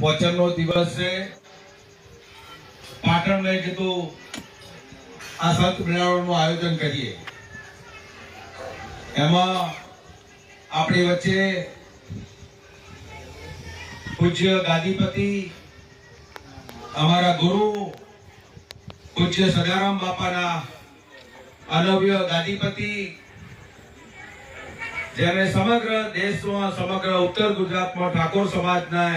પોચમનો દિવસ છે. પાટણ કીધું, આ સંત મેળાવડાનું આયોજન કરીએ. એમાં આપણી વચ્ચે પૂજ્ય ગાદીપતિ, અમારા ગુરુ, પૂજ્ય સદારામ બાપાના અનવ્ય ગાદીપતિ, જેને સમગ્ર દેશમાં, સમગ્ર ઉત્તર ગુજરાતમાં ઠાકોર સમાજને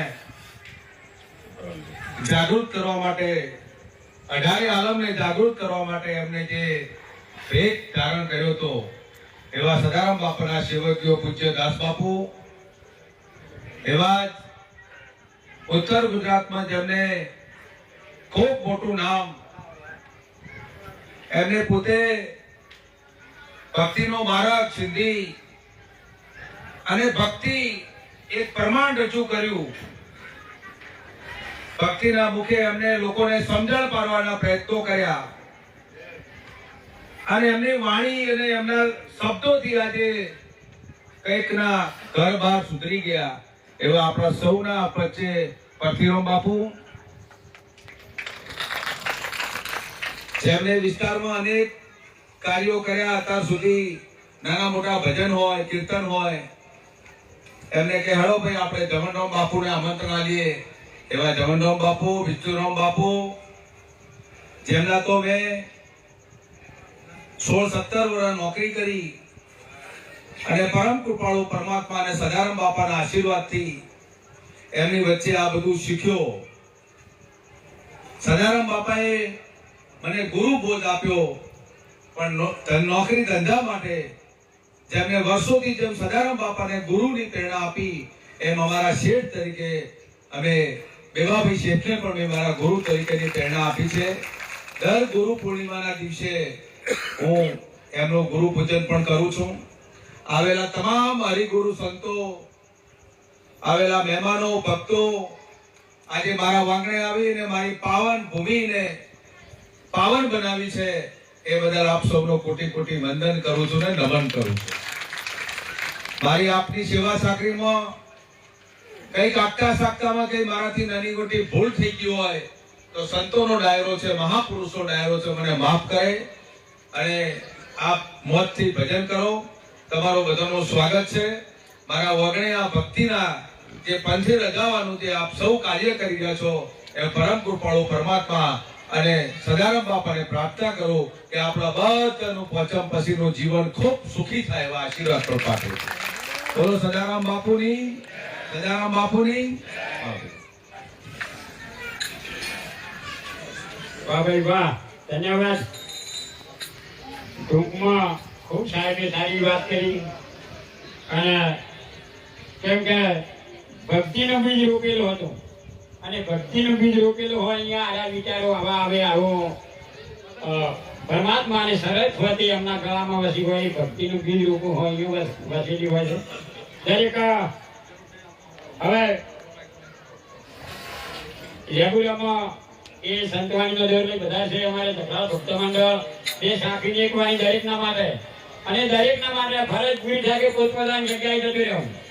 જાગૃત કરવા માટે, અઢારે આલમને જાગૃત કરવા માટે એમને જે ભેદ ધારણ કર્યો હતો, એવા સદારામ બાપાના સેવકીઓ પૂજ્ય દાસ બાપુ, એવા ઉત્તર ગુજરાતમાં જેમને ખૂબ મોટું નામ, એમને પોતે ભક્તિનો મારક સિદ્ધિ અને ભક્તિ એક પ્રમાણ રજૂ કર્યું. ભક્તિના મુખે એમને લોકોને સમજણ પાડવાના પ્રયત્નો કર્યા. અને એમની વાણી અને એમના શબ્દોથી આજે કંઈકના ઘર બહાર સુધરી ગયા. એવા આપણા સૌના વચ્ચે પરથીરામ બાપુ. જેમને વિસ્તારમાં અનેક કાર્યો કર્યા અત્યાર સુધી, નાના મોટા ભજન હોય, કીર્તન હોય, એમને કે, હળો ભાઈ, આપણે જમનરામ બાપુને આમંત્રણ આલીએ એવા જવનરામ બાપુ વિષ્ણુરામ બાપુ, જેમના તો મેં સોળ સત્તર વર્ષ નોકરી કરી અને પરમ કૃપાળુ પરમાત્મા અને સદારામ બાપાના આશીર્વાદથી એમની વચ્ચે આ બધું શીખ્યો. સદારામ બાપાએ મને ગુરુ બોધ આપ્યો, પણ નોકરી ધંધા માટે જેમને વર્ષોથી જેમ સદારામ બાપાને ગુરુની પ્રેરણા આપી, એમ અમારા શેઠ તરીકે અમે બેવાભાઈ શેઠને પણ મેં મારા ગુરુ તરીકેની પ્રેરણા આપી છે. દર ગુરુ પૂર્ણિમાના દિવસે હું એમનું ગુરુ પૂજન પણ કરું છું. આવેલા તમામ હરિગુરુ સંતો, આવેલા મહેમાનો, ભક્તો, આજે મારા વાંગણે આવીને મારી પાવન ભૂમિને પાવન બનાવી છે એ બદલ આપ સૌનો કોટી કોટી વંદન કરું છું ને નમન કરું છું. મારી આપની સેવા સાકરીમાં કંઈક આગતા સાગતામાં કઈ મારાથી નાની મોટી ભૂલ થઈ ગઈ હોય, તો સંતોનો ડાયરો છે, મહાપુરુષો ડાયરો છે, મને માફ કરે. અને આપ મોતથી ભજન કરો. તમારો બધાનું સ્વાગત છે. મારા વગણે આ ભક્તિના જે પંથે લગાવવાનું જે આપ સૌ કાર્ય કરી રહ્યા છો, એ પરમ કૃપાળુ પરમાત્મા અને સદારામ બાપાને પ્રાર્થના કરો કે આપણા બધાનું પચમ પછીનું જીવન ખૂબ સુખી થાય એવા આશીર્વાદ પાઠવું છું. બોલો સદારામ બાપુની સદારામ બાપુની. વાહ ભાઈ વાહ, ધન્યવાદ. ટૂંકમાં ખૂબ સાહેબે સારી વાત કરી. અને કેમ કે ભક્તિનો બીજ રોકેલો હતો. અને ભક્તિનો બીજ રોકેલો હોય અહીંયા આવા વિચારો આવા આવે આવો અ, પરમાત્મા અને સરસ્વતી એમના ગળામાં વસી હોય એ ભક્તિનું બીજ રોપવું હોય એવું વસેલી હોય છે. દરેક હવે રેગ્યુલરમાં એ સંતવાણીનો દર બધા છે અમારે ધકડા ભક્ત મંડળ બે સાંકળીની એક વાણી દરેકના માટે. અને દરેકના માટે ફરજ પૂરી થાય કે પોતપોતાની જગ્યાએ જતું રહેવું.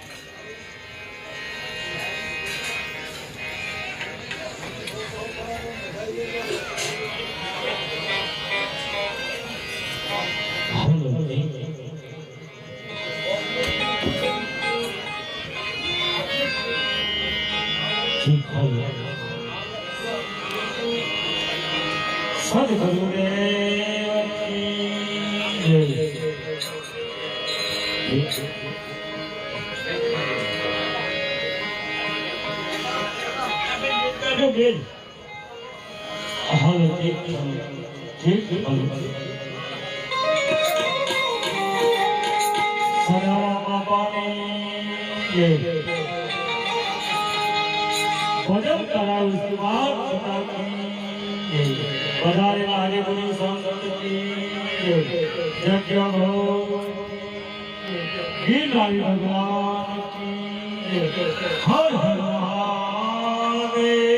બેન? ભજન કરાવું સુભાગ સદાકી વધારેલા હરિગુરુ સંસ્કૃતિ જગ્ય ભો ગીરનારી ભગવાન કી હર હર મહાદેવ.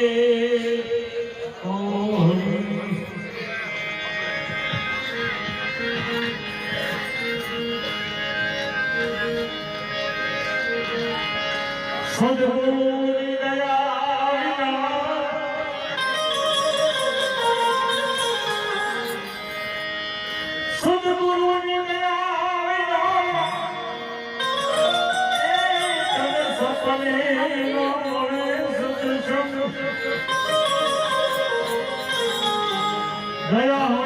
સદગુરુની દયા વિના સદગુરુની દયા વિના તને દયા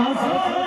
Azhar